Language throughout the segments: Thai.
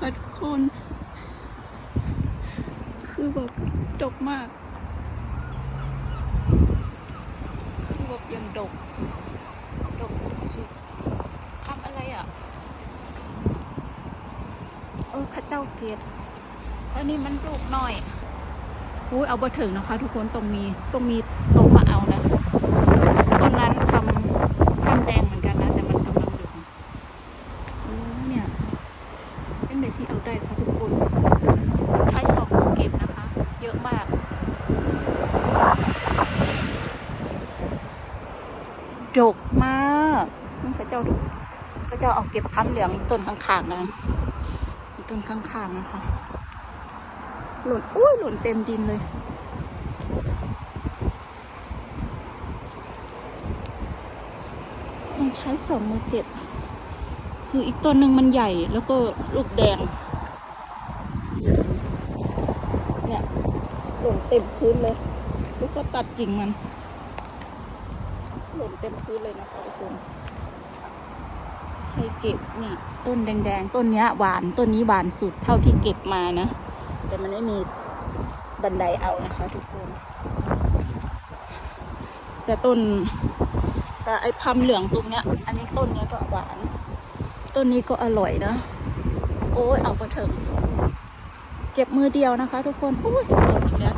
นะคะทุกคน คือแบบดกมาก คือแบบยังดก ดกสุดๆทำอะไรอะ เออข้าเจ้าเกตอันนี้มันลูกน้อยอุ้ยเอาบะถึงนะคะ ทุกคนตรงมีตรงมีโตะมาเอานะต้นนั้นทำทำแดงเหมือนกันนะ แต่มันกำลังเหลืองโอ้เนี่ยเป็น เดซี่เอาได้ค่ะทุกคนใช้สองมือเก็บนะคะ เยอะมากดกมากนี่พระเจ้าดูพระเจ้าเอาเก็บค้ำเหลืองต้นข้างๆนะต้นข้างๆนะคะ หล่นอุ้ยหล่นเต็มดินเลยยังใช้สองมือเก็บ คืออีกต้นหนึ่งมันใหญ่แล้วก็ลูกแดง เนี่ยหล่น เต็มพื้นเลย ลูกก็ตัดกิ่งมันหล่นเต็มพื้นเลยนะคะทุกคนใครเก็บเนี่ยต้นแดงๆ ต้นนี้หวานต้นนี้หวานสุดเท่าที่เก็บมานะ แต่มันไม่มีบันไดเอานะคะทุกคน แต่ต้นแต่ไอ้พัมเหลืองตรงเนี้ย อันนี้ต้นเนี้ยก็หวาน ต้นนี้ก็อร่อยนะโอ้ยเอาไปเถอะเก็บมือเดียวนะคะ ทุกคนโอ้ยจบอีกแล้ว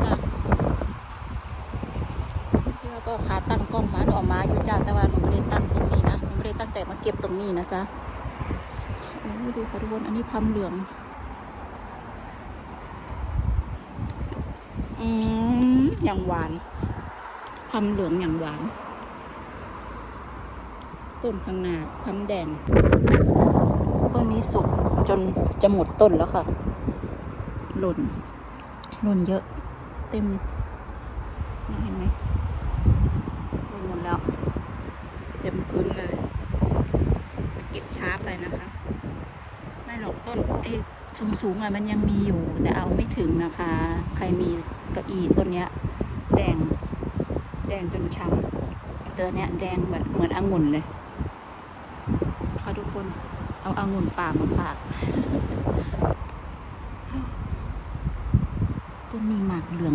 ก็ขาตั้งกล้องมาห นูเออกมาอยู่จ้าแต่ว่าหนูไม่ได้ตั้งตรงนี้นะหนูไม่ได้ตั้งใจมาเก็บตรงนี้นะจ๊ะโอ้ดูค่ะทุกคนอันนี้พัมเหลือง อืมอย่างหวานพัมเหลืองอย่างหวานต้นข้างหน้าพัมแดงต้นนี้สุกจนจะหมดต้นแล้วค่ะ หล่น หล่นเยอะ เต็มเห็นไหม แล้วเต็มพื้นเลยเก็บช้าไปนะคะ ไม่หรอกต้นไอ้สูงสูงๆอะมันยังมีอยู่ แต่เอาไม่ถึงนะคะ ใครมีก้าอี้ต้นเนี้ย แดง แดงจนช้ำตัวเนี้ยแดงเหมือนเหมือนองุ่นเลยค่ะทุกคนเอาองุ่นป่ามาฝากต้นนี้หมากเหลือง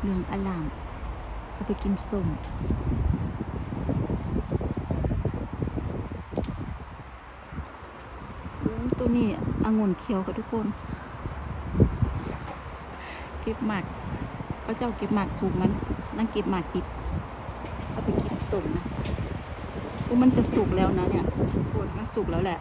เหลืองอลาม เอาไปกินส้มตัวนี้องุ่นเขียวค่ะทุกคน เก็บหมากเขาเจ้าเก็บหมากสูงมัน นั่งเก็บหมากปิดเอาไปกินส้มนะโอ้มันจะสุกแล้วนะเนี่ยทุกคนมันสุกแล้วแหละ